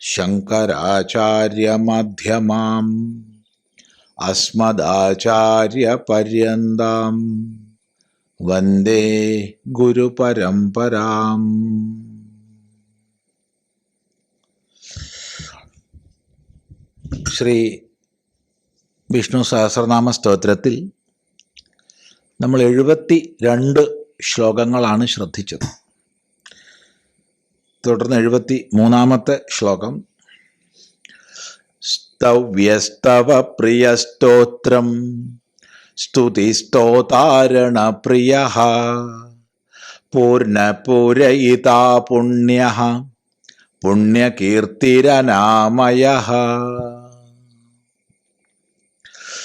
ശങ്കരാചാര്യമധ്യമാം. അസ്മദാചാര്യപര്യന്താം. വന്ദേ ഗുരുപരമ്പരാം. ശ്രീ വിഷ്ണു സഹസ്രനാമ സ്തോത്രത്തിൽ നമ്മൾ എഴുപത്തി രണ്ട് ശ്ലോകങ്ങളാണ് ശ്രദ്ധിച്ചത്. തുടർന്ന് എഴുപത്തി മൂന്നാമത്തെ ശ്ലോകം. സ്തവ്യസ്തവ പ്രിയസ്തോത്രം സ്തുതിസ്തോതാരണ പ്രിയ പൂർണപൂരയിതാ പുണ്യ പുണ്യകീർത്തിരനാമയ.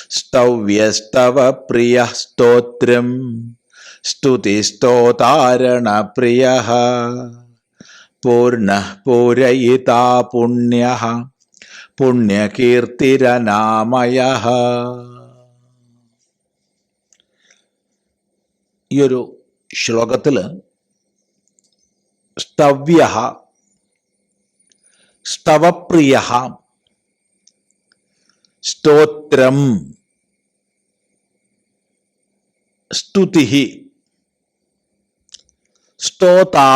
സ്തവ്യസ്തവ പ്രിയ സ്തോത്രം സ്തുതിസ്തോതാരണ പ്രിയ പൂർണ പൂരയിതാ പുണ്യ പുണ്യകീർത്തിരനാമയ ഈ ഒരു ശ്ലോകത്തിൽ സ്തവ്യ സ്തവപ്രിയ സ്തോത്രം സ്തുതി സ്തോതാ.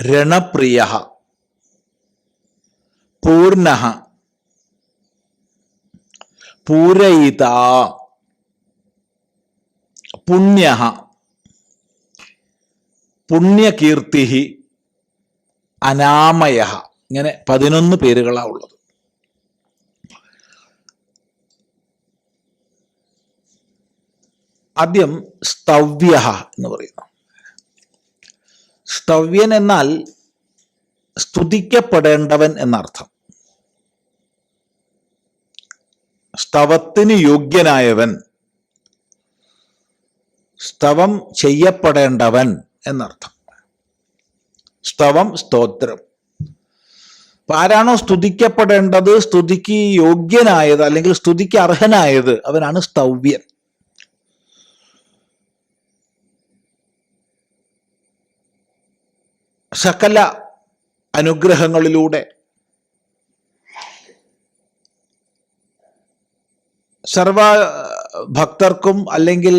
രണപ്രിയ പൂർണ പൂരയിത പുണ്യ പുണ്യകീർത്തി അനാമയ. ഇങ്ങനെ പതിനൊന്ന് പേരുകളാണ് ഉള്ളത്. ആദ്യം സ്തവ്യ എന്ന് പറയുന്നു. സ്തവ്യൻ എന്നാൽ സ്തുതിക്കപ്പെടേണ്ടവൻ എന്നർത്ഥം. സ്തവത്തിന് യോഗ്യനായവൻ സ്തവം ചെയ്യപ്പെടേണ്ടവൻ എന്നർത്ഥം. സ്തവം സ്തോത്രം. അപ്പൊ ആരാണോ സ്തുതിക്കപ്പെടേണ്ടത് സ്തുതിക്ക് യോഗ്യനായത് അല്ലെങ്കിൽ സ്തുതിക്ക് അർഹനായത് അവനാണ് സ്തവ്യൻ സകല അനുഗ്രഹങ്ങളിലൂടെ സർവ ഭക്തർക്കും അല്ലെങ്കിൽ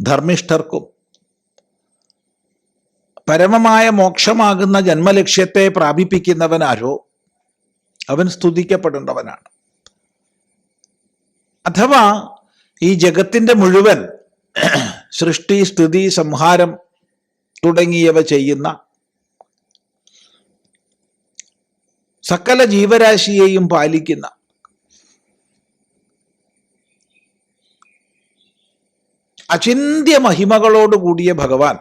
ധർമ്മിഷ്ഠർക്കും പരമമായ മോക്ഷമാകുന്ന ജന്മലക്ഷ്യത്തെ പ്രാപിപ്പിക്കുന്നവനാരോ അവൻ സ്തുതിക്കപ്പെടേണ്ടവനാണ്. അഥവാ ഈ ജഗത്തിന്റെ മുഴുവൻ സൃഷ്ടി സ്തുതി സംഹാരം തുടങ്ങിയവ ചെയ്യുന്ന സകല ജീവരാശിയെയും പാലിക്കുന്ന അചിന്ത്യ മഹിമകളോട് കൂടിയ ഭഗവാൻ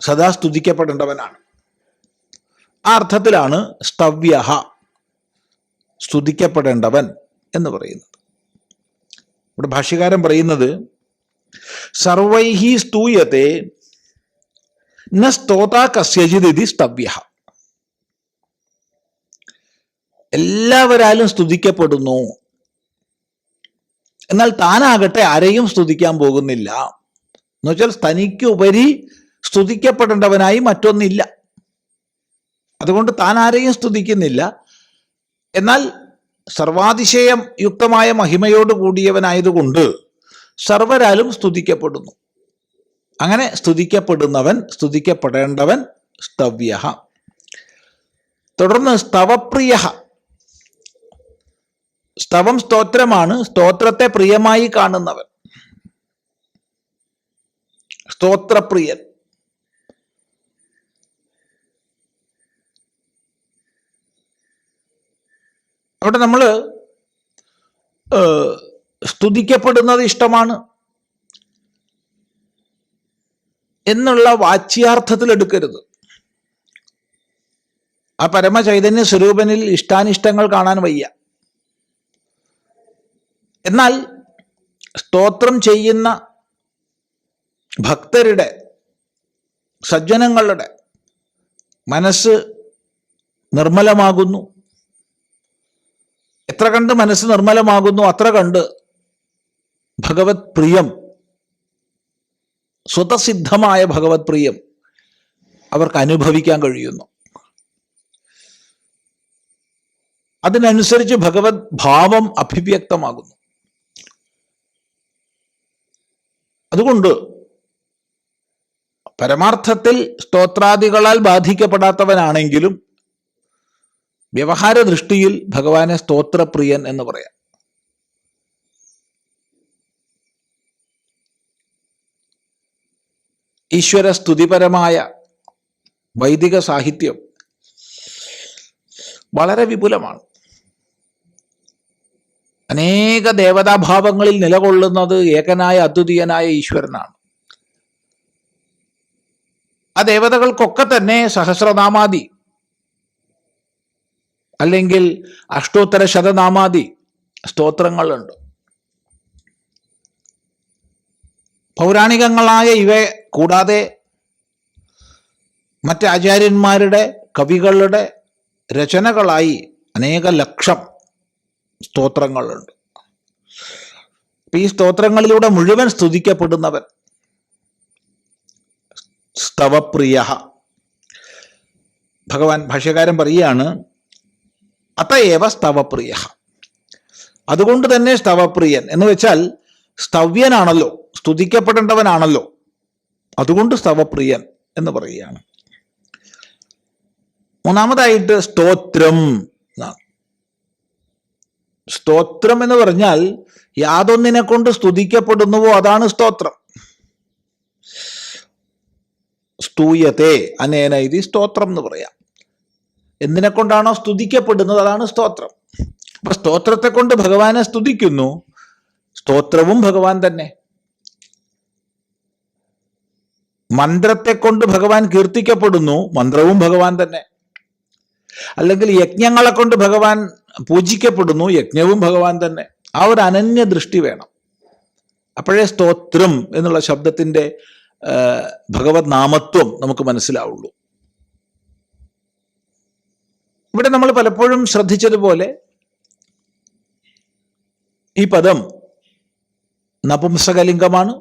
സദാ സ്തുതിക്കപ്പെടേണ്ടവനാണ്. ആ അർത്ഥത്തിലാണ് സ്തവ്യഹ സ്തുതിക്കപ്പെടേണ്ടവൻ എന്ന് പറയുന്നത്. ഇവിടെ ഭാഷ്യകാരൻ പറയുന്നത് സർവൈഹി സ്തൂയത്തെ ന സ്തോത കസ്യജിതി സ്തവ്യ എല്ലാവരാലും സ്തുതിക്കപ്പെടുന്നു. എന്നാൽ താനാകട്ടെ ആരെയും സ്തുതിക്കാൻ പോകുന്നില്ല. എന്നുവെച്ചാൽ തനിക്ക് ഉപരി സ്തുതിക്കപ്പെടേണ്ടവനായി മറ്റൊന്നില്ല. അതുകൊണ്ട് താൻ ആരെയും സ്തുതിക്കുന്നില്ല. എന്നാൽ സർവാതിശയം യുക്തമായ മഹിമയോട് കൂടിയവനായതുകൊണ്ട് സർവരാലും സ്തുതിക്കപ്പെടുന്നു. അങ്ങനെ സ്തുതിക്കപ്പെടുന്നവൻ സ്തുതിക്കപ്പെടേണ്ടവൻ സ്തവ്യ തുടർന്ന് സ്തവപ്രിയ സ്തവം സ്തോത്രമാണ് സ്തോത്രത്തെ പ്രിയമായി കാണുന്നവൻ. സ്തോത്രപ്രിയൻ. അവിടെ നമ്മൾ സ്തുതിക്കപ്പെടുന്നത് ഇഷ്ടമാണ് എന്നുള്ള വാച്യാർത്ഥത്തിൽ എടുക്കരുത്. ആ പരമചൈതന്യ സ്വരൂപനിൽ ഇഷ്ടാനിഷ്ടങ്ങൾ കാണാൻ വയ്യ. എന്നാൽ സ്തോത്രം ചെയ്യുന്ന ഭക്തരുടെ സജ്ജനങ്ങളുടെ മനസ്സ് നിർമ്മലമാകുന്നു. എത്ര കണ്ട് മനസ്സ് നിർമ്മലമാകുന്നു അത്ര കണ്ട് ഭഗവത് പ്രിയം സ്വതസിദ്ധമായ ഭഗവത് പ്രിയം അവർക്ക് അനുഭവിക്കാൻ കഴിയുന്നു. അതിനനുസരിച്ച് ഭഗവത് ഭാവം അഭിവ്യക്തമാകുന്നു. അതുകൊണ്ട് പരമാർത്ഥത്തിൽ സ്തോത്രാദികളാൽ ബാധിക്കപ്പെടാത്തവനാണെങ്കിലും വ്യവഹാര ദൃഷ്ടിയിൽ ഭഗവാനെ സ്തോത്രപ്രിയൻ എന്ന് പറയാം. ഈശ്വര സ്തുതിപരമായ വൈദിക സാഹിത്യം വളരെ വിപുലമാണ്. അനേക ദേവതാഭാവങ്ങളിൽ നിലകൊള്ളുന്നത് ഏകനായ അദ്വിതീയനായ ഈശ്വരനാണ്. ആ ദേവതകൾക്കൊക്കെ തന്നെ സഹസ്രനാമാതി അല്ലെങ്കിൽ അഷ്ടോത്തര ശതനാമാതി സ്തോത്രങ്ങളുണ്ട്. പൗരാണികങ്ങളായ ഇവ കൂടാതെ മറ്റ് ആചാര്യന്മാരുടെ കവികളുടെ രചനകളായി അനേക ലക്ഷം സ്തോത്രങ്ങളുണ്ട്. ഈ സ്തോത്രങ്ങളിലൂടെ മുഴുവൻ സ്തുതിക്കപ്പെടുന്നവൻ സ്തവപ്രിയ. ഭഗവാൻ ഭാഷ്യകാരൻ പറയുകയാണ് അതയേവ സ്തവപ്രിയ. അതുകൊണ്ട് തന്നെ സ്തവപ്രിയൻ എന്ന് വെച്ചാൽ സ്തവ്യനാണല്ലോ സ്തുതിക്കപ്പെടേണ്ടവനാണല്ലോ. അതുകൊണ്ട് സ്തവപ്രിയൻ എന്ന് പറയുകയാണ്. മൂന്നാമതായിട്ട് സ്തോത്രം സ്തോത്രം എന്ന് പറഞ്ഞാൽ യാതൊന്നിനെ കൊണ്ട് സ്തുതിക്കപ്പെടുന്നുവോ അതാണ് സ്തോത്രം. സ്തൂയത്തെ അനേന ഇതി സ്തോത്രം എന്ന് പറയാം. എന്തിനെ കൊണ്ടാണോ സ്തുതിക്കപ്പെടുന്നത് അതാണ് സ്തോത്രം. അപ്പൊ സ്തോത്രത്തെ കൊണ്ട് ഭഗവാനെ സ്തുതിക്കുന്നു സ്തോത്രവും ഭഗവാൻ തന്നെ. മന്ത്രത്തെ കൊണ്ട് ഭഗവാൻ കീർത്തിക്കപ്പെടുന്നു മന്ത്രവും ഭഗവാൻ തന്നെ. അല്ലെങ്കിൽ യജ്ഞങ്ങളെ കൊണ്ട് ഭഗവാൻ പൂജിക്കപ്പെടുന്നു യജ്ഞവും ഭഗവാൻ തന്നെ. ആ ഒരു അനന്യ ദൃഷ്ടി വേണം. അപ്പോഴേ സ്തോത്രം എന്നുള്ള ശബ്ദത്തിന്റെ ഭഗവത് നാമത്വം നമുക്ക് മനസ്സിലാവുള്ളൂ. ഇവിടെ നമ്മൾ പലപ്പോഴും ശ്രദ്ധിച്ചതുപോലെ ഈ പദം നപുംസകലിംഗമാണ്.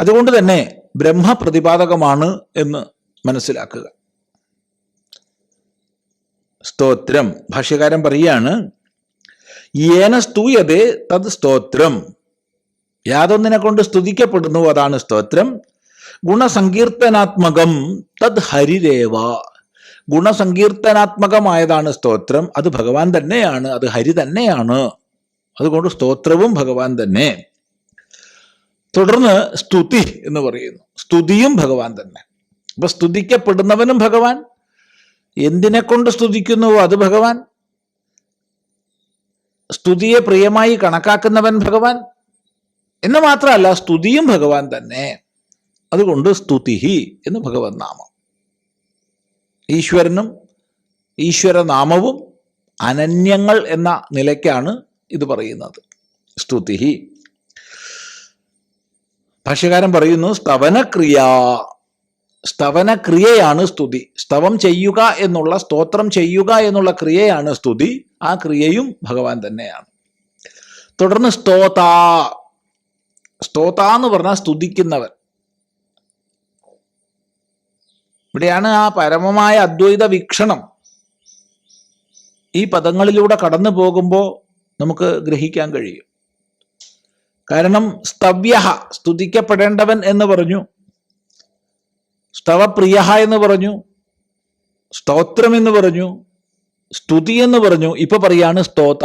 അതുകൊണ്ട് തന്നെ ബ്രഹ്മപ്രതിപാദകമാണ് എന്ന് മനസ്സിലാക്കുക. സ്തോത്രം. ഭാഷ്യകാരൻ പറയുകയാണ് ഏന സ്തൂയതേ തത് സ്തോത്രം. യാതൊന്നിനെ കൊണ്ട് സ്തുതിക്കപ്പെടുന്നു അതാണ് സ്തോത്രം. ഗുണസങ്കീർത്തനാത്മകം തത് ഹരിരേവ. ഗുണസങ്കീർത്തനാത്മകമായതാണ് സ്തോത്രം. അത് ഭഗവാൻ തന്നെയാണ് അത് ഹരി തന്നെയാണ്. അതുകൊണ്ട് സ്തോത്രവും ഭഗവാൻ തന്നെ. തുടർന്ന് സ്തുതി എന്ന് പറയുന്നു. സ്തുതിയും ഭഗവാൻ തന്നെ. അപ്പൊ സ്തുതിക്കപ്പെടുന്നവനും ഭഗവാൻ. എന്തിനെ കൊണ്ട് സ്തുതിക്കുന്നുവോ അത് ഭഗവാൻ. സ്തുതിയെ പ്രിയമായി കണക്കാക്കുന്നവൻ ഭഗവാൻ. എന്ന് മാത്രമല്ല സ്തുതിയും ഭഗവാൻ തന്നെ. അതുകൊണ്ട് സ്തുതിഹി എന്ന് ഭഗവത് നാമം. ഈശ്വരനും ഈശ്വരനാമവും അനന്യങ്ങൾ എന്ന നിലയ്ക്കാണ് ഇത് പറയുന്നത്. സ്തുതിഹി. ഭാഷ്യകാരൻ പറയുന്നു സ്തവനക്രിയ സ്തവനക്രിയയാണ് സ്തുതി. സ്തവം ചെയ്യുക എന്നുള്ള സ്തോത്രം ചെയ്യുക എന്നുള്ള ക്രിയയാണ് സ്തുതി. ആ ക്രിയയും ഭഗവാൻ തന്നെയാണ്. തുടർന്ന് സ്തോത. സ്തോത എന്ന് പറഞ്ഞാൽ സ്തുതിക്കുന്നവൻ. ഇവിടെയാണ് ആ പരമമായ അദ്വൈത വീക്ഷണം. ഈ പദങ്ങളിലൂടെ കടന്നു പോകുമ്പോൾ നമുക്ക് ഗ്രഹിക്കാൻ കഴിയും. കാരണം സ്തവ്യ സ്തുതിക്കപ്പെടേണ്ടവൻ എന്ന് പറഞ്ഞു. സ്തവപ്രിയ എന്ന് പറഞ്ഞു. സ്തോത്രം എന്ന് പറഞ്ഞു. സ്തുതി എന്ന് പറഞ്ഞു. ഇപ്പൊ പറയാണ് സ്തോത.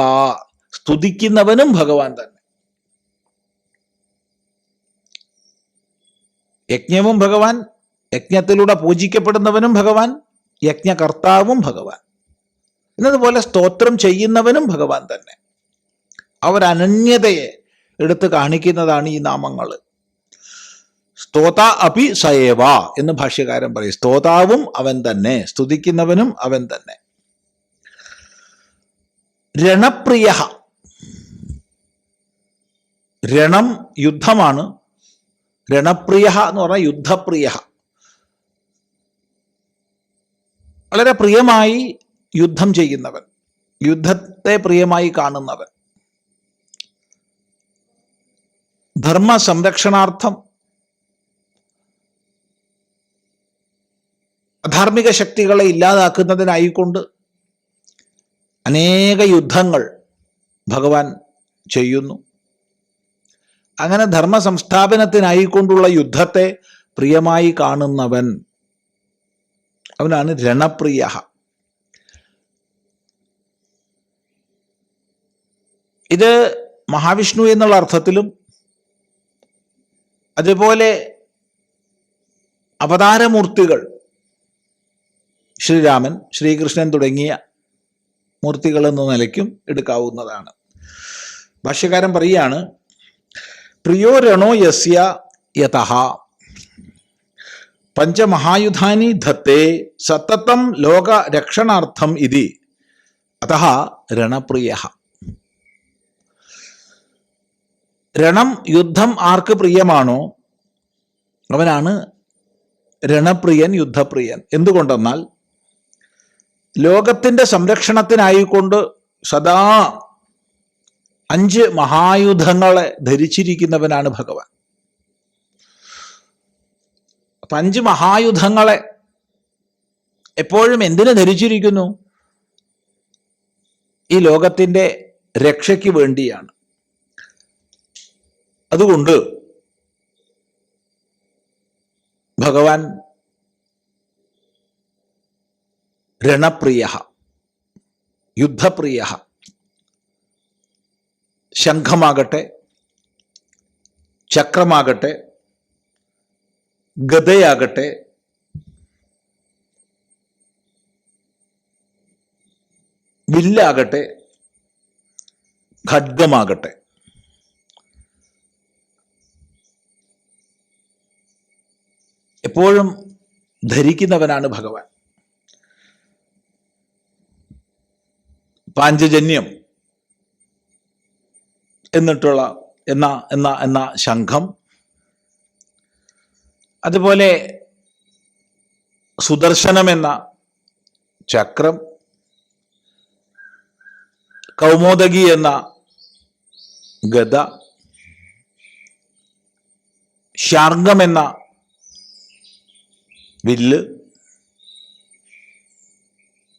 സ്തുതിക്കുന്നവനും ഭഗവാൻ തന്നെ. യജ്ഞവും ഭഗവാൻ യജ്ഞത്തിലൂടെ പൂജിക്കപ്പെടുന്നവനും ഭഗവാൻ യജ്ഞകർത്താവും ഭഗവാൻ. എന്നതുപോലെ സ്തോത്രം ചെയ്യുന്നവനും ഭഗവാൻ തന്നെ. അവർ അനന്യതയെ എടുത്ത് കാണിക്കുന്നതാണ് ഈ നാമങ്ങൾ. സ്തോത അപി സയേവ എന്ന് ഭാഷ്യകാരൻ പറയും. സ്തോതാവും അവൻ തന്നെ സ്തുതിക്കുന്നവനും അവൻ തന്നെ. രണപ്രിയ. രണം യുദ്ധമാണ്. രണപ്രിയ എന്ന് പറഞ്ഞാൽ യുദ്ധപ്രിയ. വളരെ പ്രിയമായി യുദ്ധം ചെയ്യുന്നവൻ യുദ്ധത്തെ പ്രിയമായി കാണുന്നവൻ. ധർമ്മ സംരക്ഷണാർത്ഥം അധാർമിക ശക്തികളെ ഇല്ലാതാക്കുന്നതിനായിക്കൊണ്ട് അനേക യുദ്ധങ്ങൾ ഭഗവാൻ ചെയ്യുന്നു. അങ്ങനെ ധർമ്മ സംസ്ഥാപനത്തിനായിക്കൊണ്ടുള്ള യുദ്ധത്തെ പ്രിയമായി കാണുന്നവൻ അവനാണ് രണപ്രിയ. ഇത് മഹാവിഷ്ണു എന്നുള്ള അർത്ഥത്തിലും അതുപോലെ അവതാരമൂർത്തികൾ. ശ്രീരാമൻ ശ്രീകൃഷ്ണൻ തുടങ്ങിയ മൂർത്തികൾ എന്ന നിലയ്ക്കും എടുക്കാവുന്നതാണ്. ഭാഷ്യകാരൻ പറയുകയാണ് പ്രിയോ രണോ യസ്യ യഥ പഞ്ചമഹായുധാനി ധത്തെ സതതം ലോകരക്ഷണാർത്ഥം ഇതി അതഹ രണപ്രിയ. രണം യുദ്ധം ആർക്ക് പ്രിയമാണോ? അവനാണ് രണപ്രിയൻ യുദ്ധപ്രിയൻ. എന്തുകൊണ്ടെന്നാൽ ലോകത്തിന്റെ സംരക്ഷണത്തിനായിക്കൊണ്ട് സദാ അഞ്ച് മഹായുധങ്ങളെ ധരിച്ചിരിക്കുന്നവനാണ് ഭഗവാൻ. അപ്പൊ അഞ്ച് മഹായുധങ്ങളെ എപ്പോഴും എന്തിനു ധരിച്ചിരിക്കുന്നു? ഈ ലോകത്തിന്റെ രക്ഷയ്ക്ക് വേണ്ടിയാണ്. അതുകൊണ്ട് ഭഗവാൻ രണപ്രിയ യുദ്ധപ്രിയ ശംഖമാകട്ടെ ചക്രമാകട്ടെ ഗതയാകട്ടെ വില്ലാകട്ടെ ഖഡ്ഗമാകട്ടെ. എപ്പോഴും ധരിക്കുന്നവനാണ് ഭഗവാൻ. പാഞ്ചജന്യം എന്നിട്ടുള്ള എന്ന എന്ന എന്ന ശംഖം. അതുപോലെ സുദർശനം എന്ന ചക്രം. കൗമോദകി എന്ന ഗത ശാർഗം എന്ന വില്ല്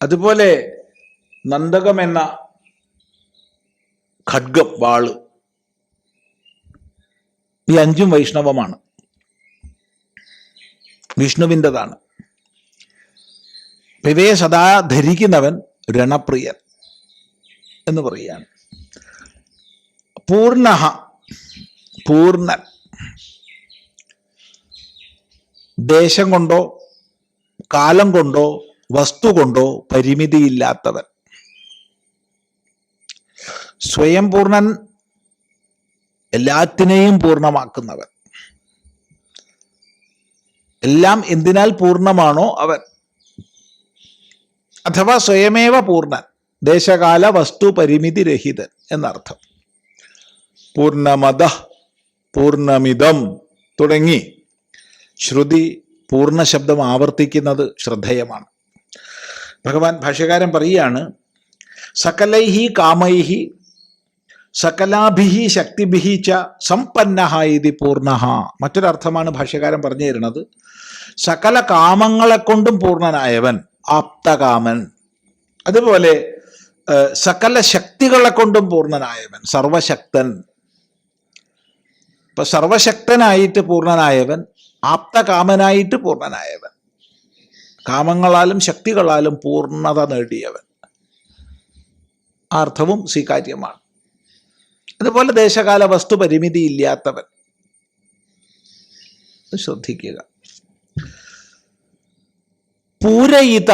അതുപോലെ നന്ദകം എന്ന ഖഡ്ഗം വാൾ. ഈ അഞ്ചും വൈഷ്ണവമാണ്. വിഷ്ണുവിന്റെതാണ്. ഇവയെ സദാ ധരിക്കുന്നവൻ രണപ്രിയൻ എന്ന് പറയുകയാണ്. പൂർണ പൂർണൻ. ദേശം കൊണ്ടോ കാലം കൊണ്ടോ വസ്തു കൊണ്ടോ പരിമിതിയില്ലാത്തവൻ. സ്വയം പൂർണൻ എല്ലാത്തിനെയും പൂർണമാക്കുന്നവൻ എല്ലാം എന്തിനാൽ പൂർണമാണോ അവൻ? അഥവാ സ്വയമേവ പൂർണൻ ദേശകാല വസ്തു പരിമിതി രഹിതൻ എന്നർത്ഥം. പൂർണമത പൂർണമിതം തുടങ്ങി. ശ്രുതി പൂർണ ശബ്ദം ആവർത്തിക്കുന്നത് ശ്രദ്ധേയമാണ്. ഭഗവാൻ ഭാഷ്യകാരൻ പറയുകയാണ് സകലൈഹി കാമൈഹി സകലാഭിഹി ശക്തിഭിഹി ച സമ്പന്ന ഇതി പൂർണ മറ്റൊരർത്ഥമാണ് ഭാഷ്യകാരൻ പറഞ്ഞു തരുന്നത് സകല കാമങ്ങളെ കൊണ്ടും പൂർണനായവൻ ആപ്തകാമൻ. അതുപോലെ സകല ശക്തികളെ കൊണ്ടും പൂർണനായവൻ സർവശക്തൻ. ഇപ്പൊ സർവശക്തനായിട്ട് പൂർണനായവൻ ആപ്തകാമനായിട്ട് പൂർണനായവൻ. കാമങ്ങളാലും ശക്തികളാലും പൂർണത നേടിയവൻ. അർത്ഥവും സ്വീകാര്യമാണ്. അതുപോലെ ദേശകാല വസ്തു പരിമിതി ഇല്ലാത്തവൻ. ശ്രദ്ധിക്കുക. പൂരയിത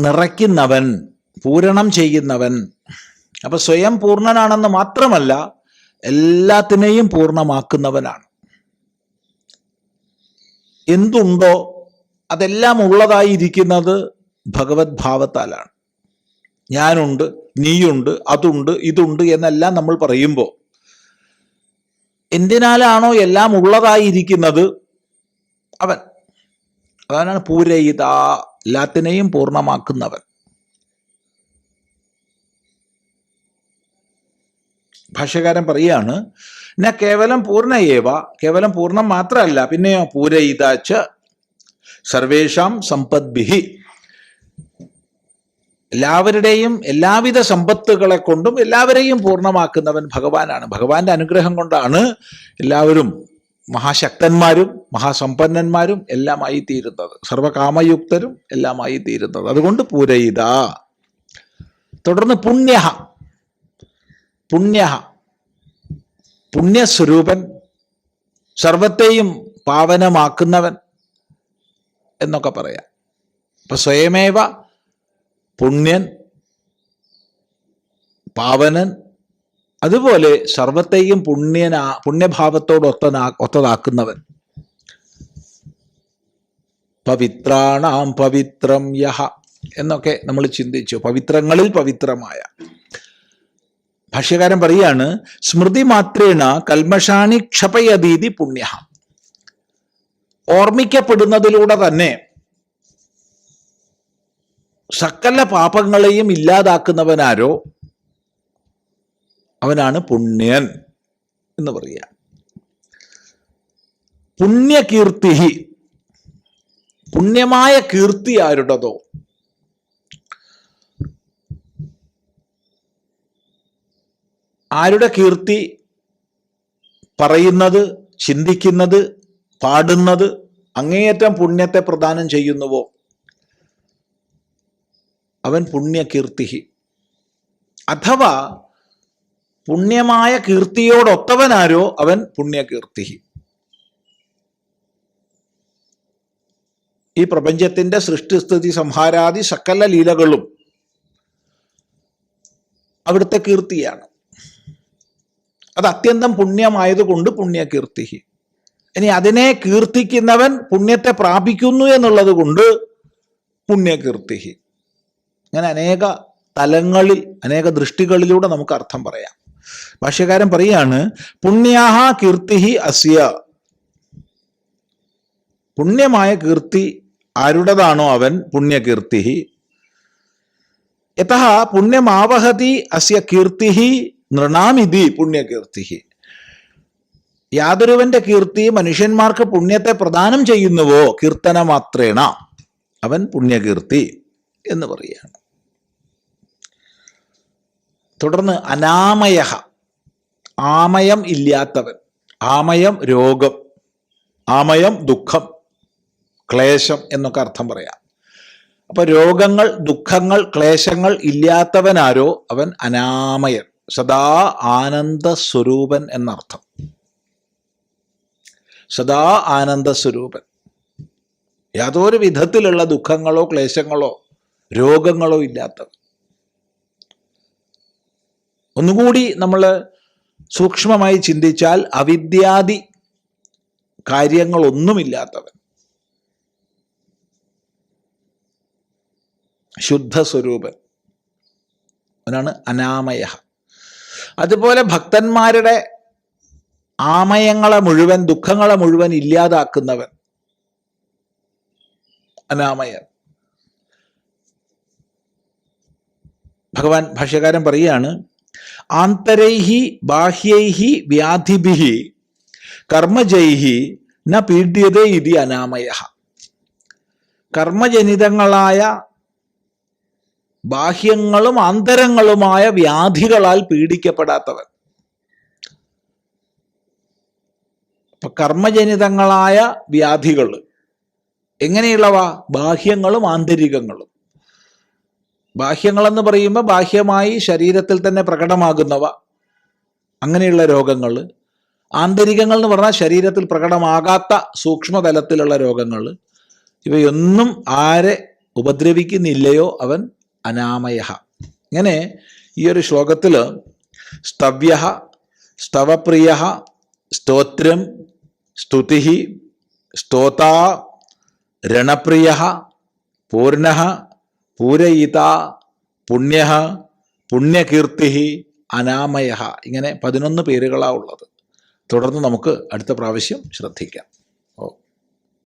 നിറയ്ക്കുന്നവൻ പൂരണം ചെയ്യുന്നവൻ. അപ്പൊ സ്വയം പൂർണനാണെന്ന് മാത്രമല്ല എല്ലാത്തിനെയും പൂർണമാക്കുന്നവനാണ്. എന്തുണ്ടോ അതെല്ലാം ഉള്ളതായിരിക്കുന്നത് ഭഗവത് ഭാവത്താലാണ്. ഞാനുണ്ട് നീയുണ്ട് അതുണ്ട് ഇതുണ്ട് എന്നെല്ലാം നമ്മൾ പറയുമ്പോൾ എന്തിനാലാണോ എല്ലാം ഉള്ളതായിരിക്കുന്നത് അവൻ. അതാണ് പൂരയിത എല്ലാത്തിനെയും പൂർണമാക്കുന്നവൻ. ഭാഷ്യകാരൻ പറയാണ് ന കേവലം പൂർണ ഏവ കേവലം പൂർണം മാത്രമല്ല പിന്നെയോ പൂരയിതാച്ച് സർവേഷാം സമ്പദ്ഭിഹി എല്ലാവരുടെയും എല്ലാവിധ സമ്പത്തുകളെ കൊണ്ടും എല്ലാവരെയും പൂർണമാക്കുന്നവൻ ഭഗവാനാണ്. ഭഗവാന്റെ അനുഗ്രഹം കൊണ്ടാണ് എല്ലാവരും മഹാശക്തന്മാരും മഹാസമ്പന്നന്മാരും എല്ലാമായി തീരുന്നത്. സർവകാമയുക്തരും എല്ലാമായി തീരുന്നത്. അതുകൊണ്ട് പൂരയിത. തുടർന്ന് പുണ്യ പുണ്യ പുണ്യസ്വരൂപൻ സർവത്തെയും പാവനമാക്കുന്നവൻ എന്നൊക്കെ പറയാം. അപ്പൊ സ്വയമേവ പുണ്യൻ പാവനൻ അതുപോലെ സർവത്തെയും പുണ്യനാ പുണ്യഭാവത്തോട് ഒത്തനാ ഒത്തതാക്കുന്നവൻ. പവിത്രാണാം പവിത്രം യഹ എന്നൊക്കെ നമ്മൾ ചിന്തിച്ചു. പവിത്രങ്ങളിൽ പവിത്രമായ ഭാഷ്യകാരൻ പറയാണ് സ്മൃതി മാത്രേണ കൽമഷാണി ക്ഷപയതീതി പുണ്യ ഓർമ്മിക്കപ്പെടുന്നതിലൂടെ തന്നെ സകല പാപങ്ങളെയും ഇല്ലാതാക്കുന്നവനാരോ അവനാണ് പുണ്യൻ എന്ന് പറയുക. പുണ്യകീർത്തി പുണ്യമായ കീർത്തി ആരുടേതോ? ആരുടെ കീർത്തി പറയുന്നത് ചിന്തിക്കുന്നത് പാടുന്നത് അങ്ങേയറ്റം പുണ്യത്തെ പ്രദാനം ചെയ്യുന്നുവോ? അവൻ പുണ്യകീർത്തി അഥവാ പുണ്യമായ കീർത്തിയോടൊത്തവനാരോ അവൻ പുണ്യകീർത്തി ഈ പ്രപഞ്ചത്തിന്റെ സൃഷ്ടിസ്ഥിതി സംഹാരാദി സകല ലീലകളും അവിടുത്തെ കീർത്തിയാണ്. അത് അത്യന്തം പുണ്യമായതുകൊണ്ട് പുണ്യകീർത്തി ഇനി അതിനെ കീർത്തിക്കുന്നവൻ പുണ്യത്തെ പ്രാപിക്കുന്നു എന്നുള്ളത് കൊണ്ട് പുണ്യകീർത്തി അങ്ങനെ അനേക തലങ്ങളിൽ അനേക ദൃഷ്ടികളിലൂടെ നമുക്ക് അർത്ഥം പറയാം. ഭാഷ്യകാരൻ പറയാണ് പുണ്യാഹ കീർത്തി അസ്യ. പുണ്യമായ കീർത്തി ആരുടേതാണോ അവൻ? പുണ്യകീർത്തി യഥ പുണ്യമാവഹതി അസ്യ കീർത്തി നൃണാമിതി പുണ്യകീർത്തി യാതൊരുവന്റെ കീർത്തി മനുഷ്യന്മാർക്ക് പുണ്യത്തെ പ്രദാനം ചെയ്യുന്നുവോ? കീർത്തന മാത്രേണ അവൻ പുണ്യകീർത്തി എന്ന് പറയുകയാണ്. തുടർന്ന് അനാമയ ആമയം ഇല്ലാത്തവൻ. ആമയം രോഗം. ആമയം ദുഃഖം. ക്ലേശം എന്നൊക്കെ അർത്ഥം പറയാം. അപ്പൊ രോഗങ്ങൾ ദുഃഖങ്ങൾ ക്ലേശങ്ങൾ ഇല്ലാത്തവനാരോ? അവൻ അനാമയൻ. സദാ ആനന്ദ സ്വരൂപൻ എന്നർത്ഥം. സദാ ആനന്ദ സ്വരൂപൻ യാതൊരു വിധത്തിലുള്ള ദുഃഖങ്ങളോ ക്ലേശങ്ങളോ രോഗങ്ങളോ ഇല്ലാത്തവൻ. ഒന്നുകൂടി നമ്മൾ സൂക്ഷ്മമായി ചിന്തിച്ചാൽ അവിദ്യാദി കാര്യങ്ങളൊന്നുമില്ലാത്തവൻ. ശുദ്ധ സ്വരൂപൻ അവനാണ് അനാമയ അതുപോലെ ഭക്തന്മാരുടെ ആമയങ്ങളെ മുഴുവൻ ദുഃഖങ്ങളെ മുഴുവൻ ഇല്ലാതാക്കുന്നവൻ. അനാമയൻ. ഭഗവാൻ ഭാഷ്യകാരൻ പറയുകയാണ് ആന്തരൈഹി ബാഹ്യൈഹി വ്യാധിഭിഹി കർമ്മജൈഹി ന പീഡ്യതേ ഇതി അനാമയ. കർമ്മജനിതങ്ങളായ ബാഹ്യങ്ങളും ആന്തരങ്ങളുമായ വ്യാധികളാൽ പീഡിക്കപ്പെടാത്തവൻ. അപ്പൊ കർമ്മജനിതങ്ങളായ വ്യാധികൾ എങ്ങനെയുള്ളവ? ബാഹ്യങ്ങളും ആന്തരികങ്ങളും. ബാഹ്യങ്ങളെന്ന് പറയുമ്പോൾ ബാഹ്യമായി ശരീരത്തിൽ തന്നെ പ്രകടമാകുന്നവ. അങ്ങനെയുള്ള രോഗങ്ങൾ. ആന്തരികങ്ങൾ എന്ന് പറഞ്ഞാൽ ശരീരത്തിൽ പ്രകടമാകാത്ത സൂക്ഷ്മതലത്തിലുള്ള രോഗങ്ങൾ. ഇവയൊന്നും ആരെ ഉപദ്രവിക്കുന്നില്ലയോ അവൻ അനാമയ ഇങ്ങനെ ഈ ഒരു ശ്ലോകത്തിൽ സ്തവ്യ സ്തവപ്രിയ സ്തോത്രം സ്തുതി സ്തോത രണപ്രിയ പൂർണ പൂരയിത പുണ്യ പുണ്യകീർത്തി അനാമയ ഇങ്ങനെ പതിനൊന്ന് പേരുകളാണ് ഉള്ളത്. തുടർന്ന് നമുക്ക് അടുത്ത പ്രാവശ്യം ശ്രദ്ധിക്കാം.